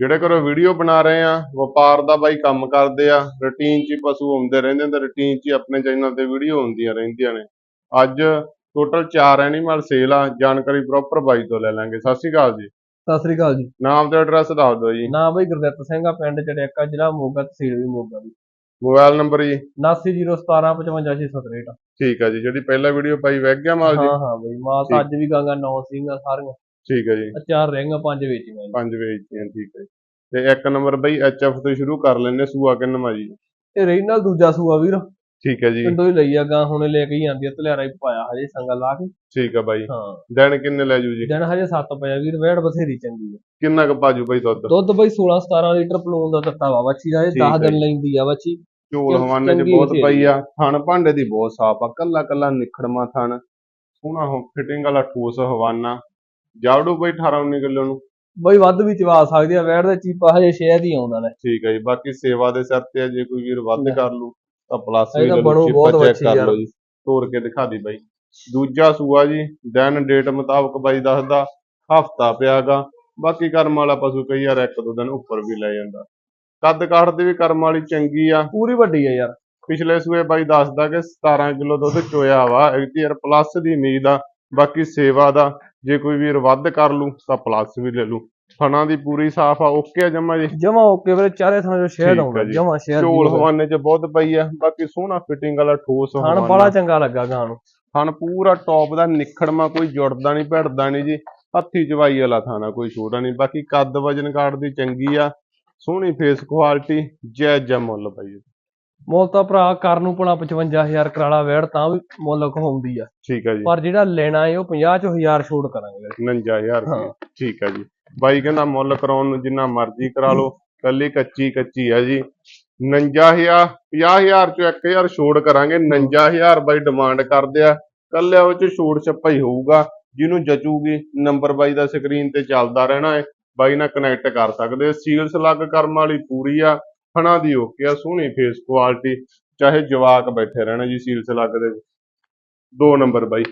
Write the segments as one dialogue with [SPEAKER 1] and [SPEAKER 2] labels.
[SPEAKER 1] ਜਿਹੜੇ ਘਰੋਂ ਵੀਡੀਓ ਬਣਾ ਰਹੇ ਆ ਵਪਾਰ ਦਾ ਬਾਈ ਕੰਮ ਕਰਦੇ ਆ ਰੁਟੀਨ 'ਚ ਪਸ਼ੂ ਆਉਂਦੇ ਰਹਿੰਦੇ ਨੇ ਰੁਟੀਨ 'ਚ ਆਪਣੇ ਚੈਨਲ ਤੇ ਵੀਡੀਓ ਆਉਂਦੀਆਂ ਰਹਿੰਦੀਆਂ ਨੇ। ਅੱਜ ਟੋਟਲ 4 ਐਨੀਮਲ ਸੇਲ ਆ ਜਾਣਕਾਰੀ ਪ੍ਰੋਪਰ ਬਾਈ ਤੋਂ ਲੈ ਲਾਂਗੇ। ਸਤਿ ਸ਼੍ਰੀ ਅਕਾਲ ਜੀ।
[SPEAKER 2] ਸਤਿ ਸ੍ਰੀ ਅਕਾਲ ਜੀ।
[SPEAKER 1] ਨਾਮ ਤੇ ਐਡਰੈਸ ਦੱਸ ਦਿਓ ਜੀ।
[SPEAKER 2] ਨਾਮ ਬਈ ਗੁਰਦਿੱਤ ਸਿੰਘ ਆ ਪਿੰਡ ਚੜਿਆਕਾ ਜ਼ਿਲ੍ਹਾ ਮੋਗਾ ਤਹਿਸੀਲ ਵੀ ਮੋਗਾ ਦੀ
[SPEAKER 1] ਮੋਬਾਈਲ ਨੰਬਰ ਜੀ।
[SPEAKER 2] 7901755667
[SPEAKER 1] ਠੀਕ ਆ ਜੀ ਜਿਹੜੀ ਪਹਿਲਾ ਵੀਡੀਓ ਪਾਈ ਵਗ ਗਿਆ ਮਾਲ ਜੀ।
[SPEAKER 2] ਹਾਂ ਹਾਂ ਬਈ ਮਾਂ ਤਾਂ ਅੱਜ ਵੀ ਗਾਂਗਾ ਨੌ ਸਿੰਘਾਂ ਸਾਰੀਆਂ।
[SPEAKER 1] ਠੀਕ ਹੈ ਜੀ।
[SPEAKER 2] ਆਹ ਚਾਰ ਰਿੰਗਾਂ ਪੰਜ ਵੇਚੀਆਂ ਜੀ।
[SPEAKER 1] ਪੰਜ ਵੇਚਤੀਆਂ ਠੀਕ ਹੈ ਜੀ। ਤੇ ਇੱਕ ਨੰਬਰ ਬਈ ਐਚਐਫ ਤੋਂ ਸ਼ੁਰੂ ਕਰ ਲੈਣੇ ਸੂਆ ਕਿੰਨਵਾਂ ਜੀ?
[SPEAKER 2] ਇਹ ਰਹੀ ਨਾਲ ਦੂਜਾ ਸੂਆ ਵੀਰ।
[SPEAKER 1] ਠੀਕ ਹੈ ਜੀ।
[SPEAKER 2] ਪਿੰਡੋਂ ਹੀ ਲਈ ਆ ਗਾਂ ਹੁਣੇ ਲੈ ਕੇ ਹੀ ਆਂਦੀ ਆ ਤਲਿਆਰਾ ਹੀ ਪਾਇਆ ਹਜੇ ਸੰਗਾ ਲਾ ਕੇ।
[SPEAKER 1] ਠੀਕ ਆ ਬਾਈ।
[SPEAKER 2] ਹਾਂ।
[SPEAKER 1] ਦਿਨ ਕਿੰਨੇ ਲੈ ਜੂ ਜੀ?
[SPEAKER 2] ਦਿਨ ਹਜੇ 7 ਪਿਆ ਵੀਰ ਵੇੜ ਬਥੇਰੀ ਚੰਗੀ ਆ।
[SPEAKER 1] ਕਿੰਨਾ ਕੁ ਪਾਜੂ ਬਾਈ ਦੁੱਧ?
[SPEAKER 2] ਦੁੱਧ ਬਈ 16 17 ਲੀਟਰ ਪਲੂਨ ਦਾ ਦਿੱਤਾ ਵਾ ਵੱਛੀ ਦਾ ਇਹ
[SPEAKER 1] ਠੀਕ
[SPEAKER 2] 10
[SPEAKER 1] ਹੈ
[SPEAKER 2] ਦਿਨ ਲੈਂਦੀ ਆ ਵੱਛੀ
[SPEAKER 1] ਝੋਲ
[SPEAKER 2] ਚੰਗੀ
[SPEAKER 1] ਹਵਾਨੇ ਚ ਬਹੁਤ
[SPEAKER 2] ਬਥੇਰੀ
[SPEAKER 1] ਪਈ ਆ। ਥਣ ਭਾਂਡੇ ਦੀ ਬਹੁਤ ਸਾਫ਼ ਆ ਕੱਲਾ ਕੱਲਾ ਨਿਖੜਮਾ ਥਣ। ਸੋਹਣਾ ਹੋ ਫਿਟਿੰਗ ਵਾਲਾ ਠੋਸ ਹਵਾਨਾ। ਜਾਵੜੂ ਬਈ 18 19 ਕਿਲੋ ਨੂੰ।
[SPEAKER 2] ਬਈ ਵੱਧ ਵੀ ਚਵਾ ਸਕਦੀ ਆ ਵੇੜ ਦਾ ਚੀਪਾ ਹਜੇ ਸ਼ਹਿਦ ਹੀ ਆਉਂਦਾ ਨੇ
[SPEAKER 1] ਠੀਕ ਹੈ ਜੀ ਬਾਕੀ ਸੇਵਾ ਦੇ ਸਿਰ ਤੇ ਆ ਜੇ ਕੋਈ ਵੀਰ ਵੱਧ
[SPEAKER 2] ਲੈ।
[SPEAKER 1] ਕਰ ਲੂ ਤਾਂ ਪਲੱਸ ਵੀ ਲੈ ਲੂ ਚੈੱਕ ਕਰ
[SPEAKER 2] ਯਾਰ।
[SPEAKER 1] ਲਓ ਜੀ। ਤੋੜ ਕੇ ਦਿਖਾ ਦੀ ਬਾਈ। ਦੂਜਾ ਸੂਆ ਜੀ ਦਿਨ ਡੇਟ ਮੁਤਾਬਕ ਬਾਈ ਦੱਸਦਾ ਹਫਤਾ ਪਿਆਗਾ। ਬਾਕੀ ਕਰਮ ਵਾਲਾ ਪਸ਼ੂ ਕਈ ਵਾਰ ਇੱਕ ਦੋ ਦਿਨ ਉੱਪਰ ਵੀ ਲੈ ਜਾਂਦਾ। ਕੱਦ ਕਾਠ ਦੀ ਵੀ ਕਰਮ ਵਾਲੀ ਚੰਗੀ ਆ।
[SPEAKER 2] ਪੂਰੀ ਵੱਡੀ ਆ ਯਾਰ।
[SPEAKER 1] ਪਿਛਲੇ ਸੂਏ ਬਾਈ ਦੱਸਦਾ ਕਿ 17 ਕਿਲੋ ਦੁੱਧ ਚੋਇਆ ਵਾ ਐਕਟੀਅਰ ਪਲੱਸ ਦੀ ਉਮੀਦ ਆ ਬਾਕੀ ਸੇਵਾ ਦਾ ਜੇ ਕੋਈ ਵੀਰ ਵੱਧ ਕਰ ਲੂ ਤਾਂ ਪਲੱਸ ਵੀ ਲੈ ਲੂ ਫਣਾ ਦੀ ਪੂਰੀ ਸਾਫ਼ ਆ ਓਕੇ ਆ ਜਮਾ ਜੀ?
[SPEAKER 2] ਜਮਾ ਓਕੇ ਵੀਰੇ ਚਾਰੇ ਥਾਂ ਜੋ
[SPEAKER 1] ਆ
[SPEAKER 2] ਆਉਂਦਾ
[SPEAKER 1] ਜੀ।
[SPEAKER 2] ਜਮਾ ਸ਼ਹਿਦ
[SPEAKER 1] ਝੋਲ ਹਵਾਨੇ ਚ ਬਹੁਤ ਪਈ ਆ ਬਾਕੀ ਸੋਹਣਾ ਫਿਟਿੰਗ ਵਾਲਾ ਠੋਸ ਹਵਾਨਾ।
[SPEAKER 2] ਬੜਾ ਚੰਗਾ ਲੱਗਾ ਗਾਂ ਨੂੰ।
[SPEAKER 1] ਥਣ ਪੂਰਾ ਟੌਪ ਦਾ ਨਿਖੜਮਾ ਕੋਈ ਜੁੜਦਾ ਨਹੀਂ ਭਿੜਦਾ ਨਹੀਂ ਜੀ। ਹੱਥੀ ਚਵਾਈ ਵਾਲਾ ਥਾਣਾ ਕੋਈ ਛੋਟਾ ਨਹੀਂ। ਬਾਕੀ ਕੱਦ ਵਜਨ ਕਾਟ ਦੀ ਚੰਗੀ ਆ ਸੋਹਣੀ ਫੇਸ ਕੁਆਲਿਟੀ ਜਾਇਜ਼ ਜਿਹਾ ਮੁੱਲ ਪਈ
[SPEAKER 2] ਮੁੱਲ ਤਾਂ ਭਰਾ ਕਰ ਨੂੰ ਪਣਾ 55000 ਕਰਾਲਾ ਵੇੜ ਤਾਂ ਵੀ ਮੁੱਲ ਕਹਾਉਂਦੀ ਆ।
[SPEAKER 1] ਠੀਕ ਆ ਜੀ।
[SPEAKER 2] ਪਰ ਜਿਹੜਾ ਲੈਣਾ ਏ ਉਹ 50 ਚੋਂ 1000 ਛੋੜ ਕਰਾਂਗੇ। ਵੀਰੇ।
[SPEAKER 1] 59000
[SPEAKER 2] ਹਾਂ।
[SPEAKER 1] ਰੁਪਏ। ਠੀਕ ਆ ਜੀ। ਬਾਈ ਕਹਿੰਦਾ ਮੁੱਲ ਕਰਾਉਣ ਨੂੰ ਜਿੰਨਾ ਮਰਜ਼ੀ ਕਰਾ ਲਓ। ਕੱਲੀ ਕੱਚੀ ਕੱਚੀ ਆ ਜੀ। 59000 50000 ਚੋਂ 1000 ਛੋੜ ਕਰਾਂਗੇ। 59000 ਬਾਈ ਡਿਮਾਂਡ ਕਰਦੇ ਆ। ਕੱਲਿਆ ਉਹ ਚ ਛੋੜ ਛੱਪਾ ਹੀ ਹੋਊਗਾ। ਜਿਹਨੂੰ ਜਚੂਗੀ ਨੰਬਰ ਬਾਈ ਦਾ ਸਕਰੀਨ ਤੇ ਚੱਲਦਾ ਰਹਿਣਾ ਹੈ ਬਾਈ ਨਾਲ ਕਨੈਕਟ ਕਰ ਸਕਦੇ ਹੋ ਸੀਲ ਸਲੱਗ ਕਰਮ ਵਾਲੀ ਪੂਰੀ ਆ। ਫਣਾ ਦੀ ਓਕੇ ਆ ਸੋਹਣੀ ਫੇਸ ਕੁਆਲਿਟੀ ਚਾਹੇ ਜਵਾਕ ਬੈਠੇ ਰਹਿਣਾ ਜੀ ਸੀਲ ਸਲੱਗ ਦੇ। ਦੋ ਨੰਬਰ ਬਾਈ।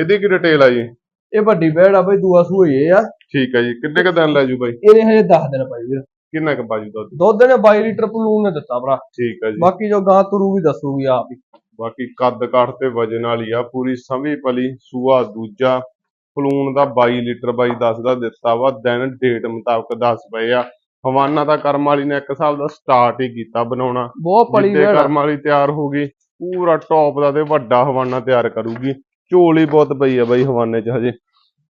[SPEAKER 1] ਇਹਦੀ ਕੀ ਡਿਟੇਲ ਆ ਜੀ?
[SPEAKER 2] ਇਹ ਵੱਡੀ ਵੇੜ ਆ ਬਈ ਦੂਆ ਸੂਏ ਆ।
[SPEAKER 1] ਠੀਕ ਹੈ ਜੀ। ਕਿੰਨੇ ਕ ਦਿਨ ਲੈ ਜੂ ਬਾਈ?
[SPEAKER 2] ਇਹਨੇ ਹਜੇ 10 ਦਿਨ ਪਾਈ ਵੀਰ।
[SPEAKER 1] ਕਿੰਨਾ ਕ ਬਾਜੂ ਦੁੱਧ?
[SPEAKER 2] ਦੁੱਧ ਨੇ 22 ਲੀਟਰ ਪਲੂਨ ਨੇ ਦਿੱਤਾ ਭਰਾ।
[SPEAKER 1] ਠੀਕ ਹੈ ਜੀ।
[SPEAKER 2] ਬਾਕੀ ਜੋ ਗਾਂ ਤੁਰੂਗੀ ਦੱਸੂਗੀ ਆਪ ਹੀ।
[SPEAKER 1] ਬਾਕੀ ਕੱਦ ਕਾਠ ਤੇ ਵਜਨ ਵਾਲੀ ਆ ਪੂਰੀ ਸਮੀ ਪਲੀ ਸੂਆ ਦੂਜਾ ਫਲੂਨ ਦਾ 22 ਲੀਟਰ ਬਾਈ ਦੱਸਦਾ ਦਿੱਤਾ ਵਾ। ਦਿਨ ਡੇਟ ਮੁਤਾਬਕ ਦੱਸ ਪਏ ਆ। ਹਵਾਨਾ ਦਾ ਕਰਮ ਵਾਲੀ ਨੇ ਇੱਕ ਹਿਸਾਬ ਦਾ ਸਟਾਰਟ ਹੀ ਕੀਤਾ ਬਣਾਉਣਾ।
[SPEAKER 2] ਬਹੁਤ ਪਲੀ ਆ।
[SPEAKER 1] ਕਰਮ ਵਾਲੀ ਤਿਆਰ ਹੋ ਗਈ ਪੂਰਾ ਟੌਪ ਦਾ ਤੇ ਵੱਡਾ ਹਵਾਨਾ ਤਿਆਰ ਕਰੂਗੀ। ਝੋਲ ਹੀ ਬਹੁਤ ਪਈ ਆ ਬਾਈ ਹਵਾਨੇ 'ਚ ਹਜੇ।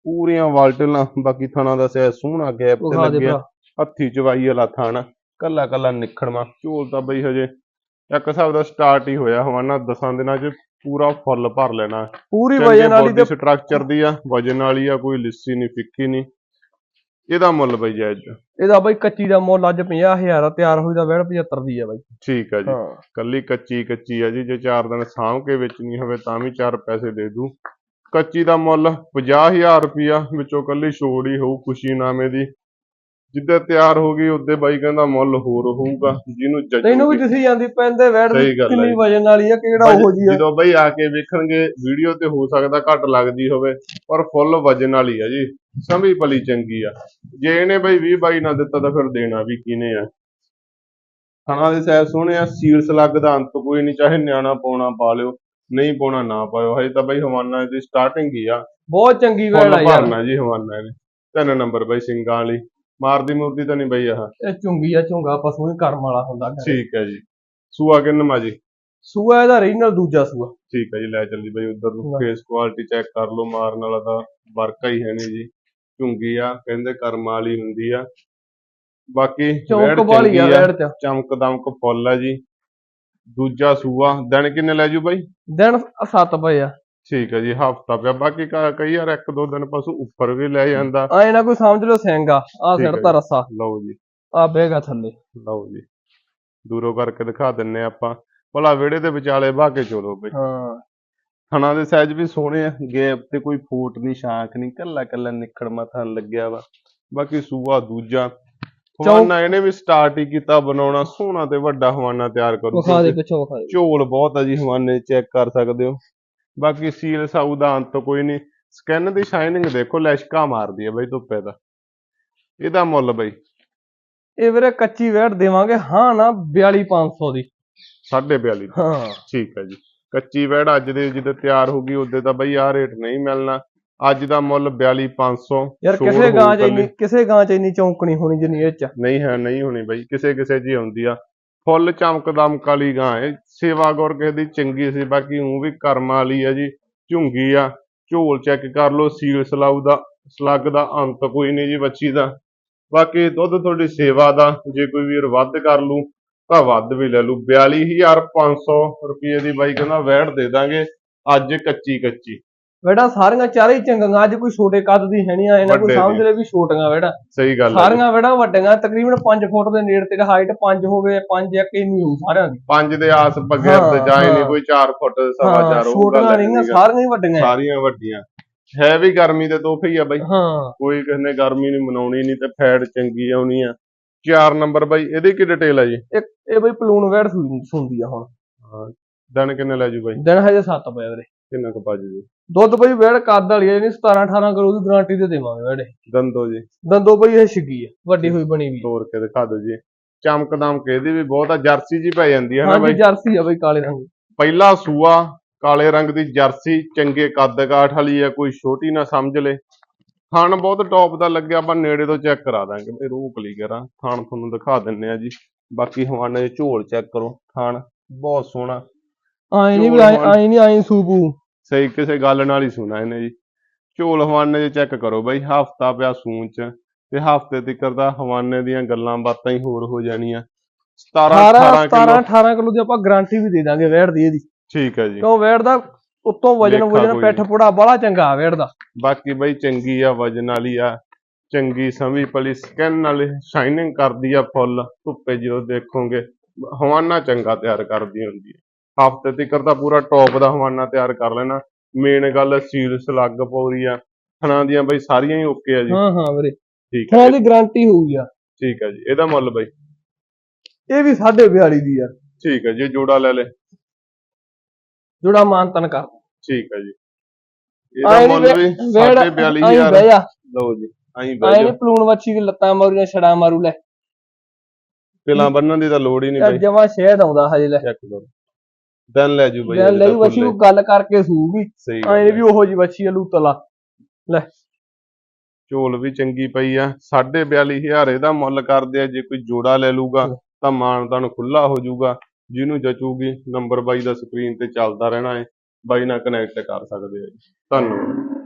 [SPEAKER 1] ਪੂਰੀਆਂ ਵਾਲਟਲਾਂ ਬਾਕੀ ਥਣਾ ਦਾ ਸਿਆ ਸੋਹਣਾ ਗੈਪ ਤੇ ਲੱਗਿਆ। ਹੱਥੀ ਚਵਾਈ ਵਾਲਾ ਥਾਣਾ ਕੱਲਾ ਕੱਲਾ ਨਿਖੜਵਾ। ਝੋਲ ਤਾਂ ਬਈ ਹਜੇ ਇੱਕ ਹਿਸਾਬ ਦਾ ਸਟਾਰਟ ਹੀ ਹੋਇਆ ਹਵਾਨਾ ਦਸਾਂ ਦਿਨਾਂ 'ਚ ਪੂਰਾ ਫੁੱਲ ਭਰ ਲੈਣਾ।
[SPEAKER 2] ਪੂਰੀ ਵਜਨ ਵਾਲੀ ਤੇ
[SPEAKER 1] ਸਟਰਕਚਰ ਦੀ ਆ ਵਜਨ ਵਾਲੀ ਆ ਕੋਈ ਲਿੱਸੀ ਨਹੀਂ ਫਿੱਕੀ ਨਹੀਂ। ਇਹਦਾ ਮੁੱਲ ਬਈ ਜਾਇਜ਼
[SPEAKER 2] ਇਹਦਾ ਬਈ ਕੱਚੀ ਦਾ ਮੁੱਲ ਅੱਜ 50000 ਆ ਤਿਆਰ ਹੋਈ ਦਾ ਵੇੜ 75 ਦੀ ਆ ਬਾਈ।
[SPEAKER 1] ਠੀਕ ਆ ਜੀ।
[SPEAKER 2] ਹਾਂ।
[SPEAKER 1] ਕੱਲੀ ਕੱਚੀ ਕੱਚੀ ਆ ਜੀ ਜੇ ਚਾਰ ਦਿਨ ਸਾਂਭ ਕੇ ਵੇਚਣੀ ਹੋਵੇ ਤਾਂ ਵੀ ਚਾਰ ਪੈਸੇ ਦੇ ਦੂ। ਕੱਚੀ ਦਾ ਮੁੱਲ 50000 ਰੁਪਿਆ ਵਿੱਚੋਂ ਕੱਲੀ ਛੋੜ ਹੀ ਹੋਊ ਖੁਸ਼ੀ ਨਾਮੇ ਦੀ। ਜਿੱਦੇ ਤਿਆਰ ਹੋ ਗਈ ਉਹਦੇ ਬਾਈ ਕਹਿੰਦਾ ਮੁੱਲ ਹੋਰ ਹੋਊਗਾ ਜਿਹਨੂੰ
[SPEAKER 2] ਤੈਨੂੰ ਵੀ ਦਿਸੀ ਜਾਂਦੀ ਪੈਂਦੇ ਵੇੜ ਕਿੰਨੀ। ਵਜਨ ਵਾਲੀ ਆ ਕਿਹੜਾ ਉਹੋ ਜੀ
[SPEAKER 1] ਜਦੋਂ ਬਈ ਆ ਕੇ ਵੇਖਣਗੇ ਵੀਡੀਓ ਤੇ ਹੋ ਸਕਦਾ ਘੱਟ ਲੱਗਦੀ ਹੋਵੇ ਪਰ ਫੁੱਲ ਵਜਨ ਵਾਲੀ ਆ ਜੀ ਸਮੀ ਪਲੀ ਚੰਗੀ ਆ। ਜੇ ਇਹਨੇ ਬਈ 20 ਬਾਈ ਨਾ ਦਿੱਤਾ ਤਾਂ ਫਿਰ ਦੇਣਾ ਵੀ ਕਿਨੇ ਆ। ਥਣਾ ਦੇ ਸੈਰ ਸੋਹਣੇ ਆ ਸੀਲ ਸਲੱਗ ਦਾ ਅੰਤ ਕੋਈ ਨਹੀਂ ਚਾਹੇ ਨਿਆਣਾ ਪਾਉਣਾ ਪਾ ਲਿਓ ਨਹੀਂ ਪਾਉਣਾ ਨਾ ਪਾਇਓ ਹਜੇ ਤਾਂ ਬਈ ਹਵਾਨਾ ਦੀ ਸਟਾਰਟਿੰਗ ਹੀ ਆ।
[SPEAKER 2] ਬਹੁਤ ਚੰਗੀ ਵੇੜ ਆ ਯਾਰ।
[SPEAKER 1] ਭਰਨਾ ਜੀ ਹਵਾਨਾ ਇਹਨੇ ਤਿੰਨ ਨੰਬਰ ਬਈ ਸਿੰਘਾਂ ਵਾਲੀ। ਮਾਰਦੀ ਮੁਰਦੀ ਤਾਂ ਨਹੀਂ ਬਈ ਆਹ।
[SPEAKER 2] ਇਹ ਝੁੰਗੀ ਆ ਝੁੰਗਾ ਪਸ਼ੂ ਹੀ ਕਰਮ ਵਾਲਾ ਹੁੰਦਾ ਘਰੇ।
[SPEAKER 1] ਠੀਕ ਹੈ ਜੀ। ਸੂਆ ਕਿੰਨਮਾ ਜੀ?
[SPEAKER 2] ਸੂਆ ਇਹਦਾ ਰੀਜਨਲ ਦੂਜਾ ਸੂਆ।
[SPEAKER 1] ਠੀਕ ਹੈ ਜੀ ਲੈ ਚੱਲੀ ਬਈ ਉਧਰ ਨੂੰ।
[SPEAKER 2] ਲੈ।
[SPEAKER 1] ਫੇਸ ਕੁਆਲਿਟੀ ਚੈੱਕ ਕਰ ਲਓ ਮਾਰਨ ਵਾਲਾ ਤਾਂ ਵਰਕਾ ਹੀ ਹੈ ਨਹੀਂ ਜੀ। ਝੁੰਗੀ ਆ ਕਹਿੰਦੇ ਕਰਮ ਵਾਲੀ ਹੁੰਦੀ ਆ। ਬਾਕੀ
[SPEAKER 2] ਚੌਂਕ
[SPEAKER 1] ਰੇਡ
[SPEAKER 2] ਵਾਲੀ ਆ
[SPEAKER 1] ਚੰਗੀ
[SPEAKER 2] ਚ।
[SPEAKER 1] ਚਮਕ ਦਮਕ ਫੁੱਲ ਆ ਜੀ। ਦੂਜਾ ਸੂਆ। ਦਿਨ ਕਿੰਨੇ ਲੈ ਜੂ ਬਾਈ?
[SPEAKER 2] ਦਿਨ 7 ਪਏ ਆ।
[SPEAKER 1] ਠੀਕ ਹੈ ਜੀ ਹਫਤਾ ਪਿਆ ਬਾਕੀ ਕ- ਕਈ ਵਾਰ ਇੱਕ ਦੋ ਦਿਨ ਪਸ਼ੂ ਉੱਪਰ ਵੀ ਲੈ ਜਾਂਦਾ।
[SPEAKER 2] ਆਏ ਨਾ ਕੋਈ ਸਮਝ ਲਓ ਸਿੰਘ ਆ ਆ
[SPEAKER 1] ਠੀਕ ਹੈ
[SPEAKER 2] ਸਿਰ ਤਾਂ ਰੱਸਾ।
[SPEAKER 1] ਲਓ ਜੀ।
[SPEAKER 2] ਆ ਬੇਗਾ ਥੱਲੇ।
[SPEAKER 1] ਲਓ ਜੀ। ਦੂਰੋਂ ਕਰਕੇ ਦਿਖਾ ਦਿੰਨੇ ਆਪਾਂ। ਭਲਾ ਵਿਹੜੇ ਦੇ ਵਿਚਾਲੇ ਬਾ ਕੇ ਚਲੋ ਬਈ।
[SPEAKER 2] ਹਾਂ।
[SPEAKER 1] ਥਣਾ ਦੇ ਸਾਈਜ਼ ਵੀ ਸੋਹਣੇ ਆ ਗੈਪ ਤੇ ਕੋਈ ਫੂਟ ਨਹੀਂ ਸ਼ਾਖ ਨਹੀਂ ਕੱਲਾ ਕੱਲਾ ਨਿਖੜ ਮੱਥਾ ਲੱਗਿਆ ਵਾ। ਬਾਕੀ ਸੂਆ ਦੂਜਾ ਹਵਾਨਾ ਇਹਨੇ ਵੀ ਸਟਾਰਟ ਹੀ ਕੀਤਾ ਬਣਾਉਣਾ ਸੋਹਣਾ ਤੇ ਵੱਡਾ ਹਵਾਨਾ ਤਿਆਰ ਕਰੂ।
[SPEAKER 2] ਵਿਖਾ ਦੇ ਪਿੱਛੋਂ ਵਿਖਾ ਦੇ।
[SPEAKER 1] ਝੋਲ ਬਹੁਤ ਆ ਜੀ ਹਵਾਨੇ ਚੈੱਕ ਕਰ ਸਕਦੇ ਹੋ। ਬਾਕੀ ਸੀਲ ਸਾਊ ਦਾ ਅੰਤ ਕੋਈ ਨਹੀਂ। ਸਕਿਨ ਦੀ ਸ਼ਾਈਨਿੰਗ ਦੇਖੋ ਲੈਸ਼ਕਾ ਮਾਰਦੀ ਹੈ ਬਈ ਧੁੱਪੇ ਦਾ ਇਹਦਾ ਮੁੱਲ ਬਈ।
[SPEAKER 2] ਇਹ ਵੀਰੇ ਕੱਚੀ ਵੇੜ ਦੇਵਾਂਗੇ। ਹਾਂ ਨਾ 42500 ਦੀ।
[SPEAKER 1] 42.5
[SPEAKER 2] ਹਾਂ।
[SPEAKER 1] ਠੀਕ ਹੈ ਜੀ। ਕੱਚੀ ਵੈੜ ਅੱਜ ਦੇ ਜਦੋਂ ਤਿਆਰ ਹੋਗੀ ਉਹਦੇ ਤਾਂ ਬਈ ਆਹ ਰੇਟ ਨਹੀਂ ਮਿਲਣਾ। ਅੱਜ ਦਾ ਮੁੱਲ 42500
[SPEAKER 2] ਯਾਰ ਕਿਸੇ ਗਾਂ ਚ। ਇੰਨੀ ਕਿਸੇ ਗਾਂ ਚ ਇੰਨੀ ਚੌਂਕਣੀ ਹੋਣੀ ਜਿੰਨੀ ਇਹ ਚ। ਆ।
[SPEAKER 1] ਨਹੀਂ ਹੈ ਨਹੀਂ ਹੋਣੀ ਬਈ। ਕਿਸੇ ਕਿਸੇ ਜੀ ਆਉਂਦੀ ਆ। ਫੁੱਲ ਚਮਕ ਦਮਕ ਗਾਂ ਹੈ ਸੇਵਾ ਗੌਰ ਕਿਸੇ ਦੀ ਚੰਗੀ ਸੀ, ਬਾਕੀ ਉਹ ਵੀ ਕਰਮ ਵਾਲੀ ਆ ਜੀ। ਝੁੰਗੀ ਆ, ਝੋਲ ਚੈੱਕ ਕਰ ਲਓ, ਸੀਲ ਸਲਾਉ ਦਾ, ਸਲੱਗ ਦਾ ਅੰਤ ਕੋਈ ਨਹੀਂ ਜੀ ਬੱਚੀ ਦਾ। ਬਾਕੀ ਦੁੱਧ ਤੁਹਾਡੀ ਸੇਵਾ ਦਾ, ਜੇ ਕੋਈ ਵੀਰ ਵੱਧ ਕਰ ਲੂ ਤਾਂ ਵੱਧ ਵੀ ਲੈ ਲੂ 42500 ਰੁਪਏ ਦੀ ਬਾਈ ਕਹਿੰਦਾ ਵੈਟ ਦੇ ਦਾਂਗੇ। ਅੱਜ ਕੱਚੀ ਕੱਚੀ
[SPEAKER 2] ਵੇੜਾ ਸਾਰੀਆਂ ਚਾਰੇ ਹੀ ਚੰਗੀਆਂ ਅੱਜ ਕੋਈ ਛੋਟੇ ਕੱਦ ਦੀ ਹੈ ਨਹੀਂ ਆ ਇਹਨਾਂ ਕੋਈ
[SPEAKER 1] ਵੱਡੇ
[SPEAKER 2] ਸਮਝ ਲੈ ਵੀ ਛੋਟੀਆਂ ਵੇੜਾ
[SPEAKER 1] ਸਹੀ ਗੱਲ ਹੈ
[SPEAKER 2] ਸਾਰੀਆਂ ਵੇੜਾ ਵੱਡੀਆਂ ਤਕਰੀਬਨ 5 ਫੁੱਟ ਦੇ ਨੇੜੇ ਤੇ ਹਾਈਟ 5 ਹੋਵੇ 5 ਇੱਕ ਇੰਨੀ ਹੋਊ ਸਾਰਿਆਂ ਦੀ।
[SPEAKER 1] ਪੰਜ ਦੇ ਆਸ ਬਗੈਰ ਤੇ
[SPEAKER 2] ਹਾਂ,
[SPEAKER 1] ਜਾਏ ਨਹੀਂ
[SPEAKER 2] ਹਾਂ।
[SPEAKER 1] ਕੋਈ 4 ਫੁੱਟ ਸਵਾ
[SPEAKER 2] ਹਾਂ
[SPEAKER 1] ਚਾਰ ਉਹ
[SPEAKER 2] ਛੋਟੀਆਂ
[SPEAKER 1] ਗੱਲ
[SPEAKER 2] ਨਹੀਂ ਸਾਰੀਆਂ ਹੀ ਵੱਡੀਆਂ।
[SPEAKER 1] ਸਾਰੀਆਂ ਵੱਡੀਆਂ। ਹੈ ਵੀ ਗਰਮੀ ਦੇ ਤੋਹਫੇ ਹੀ ਆ ਬਾਈ।
[SPEAKER 2] ਹਾਂ।
[SPEAKER 1] ਕੋਈ ਕਿਸੇ ਨੇ ਗਰਮੀ ਨਹੀਂ ਮਨਾਉਣੀ ਨਹੀਂ ਤੇ ਫੈਟ ਚੰਗੀ ਆਉਣੀ ਆ। 4 ਨੰਬਰ ਬਾਈ ਇਹਦੀ ਕੀ ਡਿਟੇਲ ਆ ਜੀ?
[SPEAKER 2] ਇੱਕ ਇਹ ਬਈ ਪਲੂਨ ਵੇੜ ਸੁਣਦੀ ਆ ਹੁਣ।
[SPEAKER 1] ਦਿਨ ਕਿੰਨੇ ਲੈ ਜੂ ਬਾਈ?
[SPEAKER 2] ਦਿਨ ਹਜੇ 7 ਪਏ ਵੀਰੇ।
[SPEAKER 1] ਕਿੰਨਾ ਕੁ ਭੱਜ ਜੂ?
[SPEAKER 2] ਦੁੱਧ ਬਈ ਵੇੜ ਕੱਦ ਵਾਲੀ ਹੈ ਨਹੀਂ 17 18 ਕਿਲੋ ਦੀ ਗਾਰੰਟੀ ਤੇ ਦੇਵਾਂਗੇ ਵੇੜੇ
[SPEAKER 1] ਦੰਦੋ ਜੀ।
[SPEAKER 2] ਦੰਦੋ ਬਈ ਇਹ ਛਿੱਗੀ ਆ ਵੱਡੀ ਹੋਈ ਬਣੀ ਵੀ।
[SPEAKER 1] ਤੋੜ ਕੇ ਦਿਖਾ ਦਿਓ ਜੀ। ਚਮਕ ਦਮਕ ਇਹਦੀ ਵੀ ਬਹੁਤ ਆ ਜਰਸੀ ਜੀ ਪੈ ਜਾਂਦੀ ਹੈ ਨਾ
[SPEAKER 2] ਹਾਂਜੀ
[SPEAKER 1] ਬਾਈ?
[SPEAKER 2] ਜਰਸੀ ਆ ਬਈ ਕਾਲੇ ਰੰਗ ਦੀ।
[SPEAKER 1] ਪਹਿਲਾ ਸੂਆ ਕਾਲੇ ਰੰਗ ਦੀ ਜਰਸੀ ਚੰਗੇ ਕੱਦ ਕਾਠ ਵਾਲੀ ਆ ਕੋਈ ਛੋਟੀ ਨਾ ਸਮਝ ਲੇ। ਥਣ ਬਹੁਤ ਟੌਪ ਦਾ ਲੱਗਿਆ ਆਪਾਂ ਨੇੜੇ ਤੋਂ ਚੈੱਕ ਕਰਾ ਦਾਂਗੇ ਬਈ ਰੂਹ ਕਲੀਅਰ ਆ ਥਣ ਤੁਹਾਨੂੰ ਦਿਖਾ ਦਿੰਨੇ ਆ ਜੀ। ਬਾਕੀ ਹਵਾਨੇ ਦੇ ਝੋਲ ਚੈੱਕ ਕਰੋ ਥਣ ਬਹੁਤ ਸੋਹਣਾ।
[SPEAKER 2] ਆਏ ਨਹੀਂ ਵੀ ਆਏ ਨਹੀਂ ਆਏ ਸੂਪੂ।
[SPEAKER 1] ਸਹੀ ਕਿਸੇ ਗੱਲ ਨਾਲ ਹੀ ਸੁਣਾ ਇਹਨੇ ਜੀ। ਝੋਲ ਹਵਾਨੇ ਦੇ ਚੈੱਕ ਕਰੋ ਬਈ ਹਫਤਾ ਪਿਆ ਸੂਣ ਚ ਤੇ ਹਫ਼ਤੇ ਤੱਕ ਦਾ ਹਵਾਨੇ ਦੀਆਂ ਗੱਲਾਂ ਬਾਤਾਂ ਹੀ ਹੋਰ ਹੋ ਜਾਣੀਆਂ। 17
[SPEAKER 2] 18
[SPEAKER 1] 18
[SPEAKER 2] 17
[SPEAKER 1] ਕਿਲੋ
[SPEAKER 2] 18 ਕਿਲੋ ਦੀ ਆਪਾਂ ਗਾਰੰਟੀ ਵੀ ਦੇ ਦਾਂਗੇ ਵੇੜ ਦੀ ਇਹਦੀ।
[SPEAKER 1] ਠੀਕ ਹੈ ਜੀ।
[SPEAKER 2] ਕਿਉਂ ਵੇੜ ਦਾ ਉੱਤੋਂ ਵਜਨ ਵਜਨ ਪਿੱਠ। ਪੁੜਾ ਬੜਾ ਚੰਗਾ ਵੇੜ ਦਾ।
[SPEAKER 1] ਬਾਕੀ ਬਈ ਚੰਗੀ ਆ ਵਜਨ ਵਾਲੀ ਆ ਚੰਗੀ ਸਮੀ ਪਲੀ ਸਕਿਨ ਨਾਲ ਸ਼ਾਈਨਿੰਗ ਕਰਦੀ ਆ ਫੁੱਲ। ਧੁੱਪੇ ਜਦੋਂ ਦੇਖੋਗੇ ਹਵਾਨਾ ਚੰਗਾ ਤਿਆਰ ਕਰਦੀ ਹੁੰਦੀ ਹੈ ਹਫ਼ਤੇ ਤੱਕ ਤਾਂ ਪੂਰਾ ਟੌਪ ਦਾ ਹਵਾਨਾ ਤਿਆਰ ਕਰ ਲੈਣਾ। ਮੇਨ ਗੱਲ ਸੀਲ ਸਲੱਗ ਪੌਰੀ ਆ। ਥਣਾ ਦੀਆਂ ਬਈ ਸਾਰੀਆਂ ਹੀ ਓਕੇ ਆ ਜੀ।
[SPEAKER 2] ਹਾਂ ਹਾਂ ਵੀਰੇ।
[SPEAKER 1] ਠੀਕ ਹੈ
[SPEAKER 2] ਹਾਂ ਦੀ ਗਾਰੰਟੀ ਹੋਊਗੀ ਆ।
[SPEAKER 1] ਠੀਕ ਹੈ ਜੀ। ਇਹਦਾ ਮੁੱਲ ਬਈ?
[SPEAKER 2] ਇਹ ਵੀ 42 ਦੀ ਯਾਰ
[SPEAKER 1] ਠੀਕ ਹੈ ਜੀ ਜੋੜਾ ਲੈ ਲੈ।
[SPEAKER 2] ਜੁੜਾ ਮਾਨਤਨ ਕਰ।
[SPEAKER 1] ਠੀਕ ਹੈ ਜੀ। ਇਹਦਾ ਮੁੱਲ ਵੀ
[SPEAKER 2] ਵੇੜ
[SPEAKER 1] ਸਾਢੇ ਬਿਆਲੀ
[SPEAKER 2] ਆਈ
[SPEAKER 1] ਹਜ਼ਾਰ।
[SPEAKER 2] ਬਹਿ ਜਾ।
[SPEAKER 1] ਲਓ ਜੀ
[SPEAKER 2] ਆਏ
[SPEAKER 1] ਬਹਿ ਜਾ।
[SPEAKER 2] ਪਲੂਣ ਵੱਛੀ ਦੀ ਲੱਤਾਂ ਮਾਰੂਆਂ ਛੜਾ ਮਾਰੂ ਲੈ।
[SPEAKER 1] ਪਿਲਾਂ ਬੰਨਣ ਦੀ ਤਾਂ ਲੋੜ ਹੀ ਨਹੀਂ ਬਈ।
[SPEAKER 2] ਜਮਾ ਸ਼ਹਿਦ ਆਉਂਦਾ ਹਜੇ ਲੈ।
[SPEAKER 1] ਚੈੱਕ ਕਰੋ। ਦਨ ਲੈ ਜੂ ਬਈ
[SPEAKER 2] ਲੈ ਲਈ ਵੱਛੀ। ਨੂੰ ਗੱਲ ਕਰਕੇ ਸੂਗੀ।
[SPEAKER 1] ਸਹੀ ਗੱਲ
[SPEAKER 2] ਵੀ ਉਹੋ ਜੀ ਵੱਛੀ ਆ ਲੂਤਲਾ ਲੈ।
[SPEAKER 1] ਝੋਲ ਵੀ ਚੰਗੀ ਪਈ ਆ। 42500 ਇਹਦਾ ਮੁੱਲ ਕਰਦੇ ਆ। ਜੇ ਕੋਈ ਜੋੜਾ ਲੈ ਲੂਗਾ ਤਾਂ ਮਾਨ ਤੁਹਾਨੂੰ ਖੁੱਲਾ ਹੋ ਜਾਊਗਾ ਜਿਹਨੂੰ ਜਚੂਗੀ ਨੰਬਰ ਬਾਈ ਦਾ ਸਕਰੀਨ ਤੇ ਚੱਲਦਾ ਰਹਿਣਾ ਹੈ ਬਾਈ ਨਾਲ ਕਨੈਕਟ ਕਰ ਸਕਦੇ ਆ ਜੀ। ਧੰਨਵਾਦ।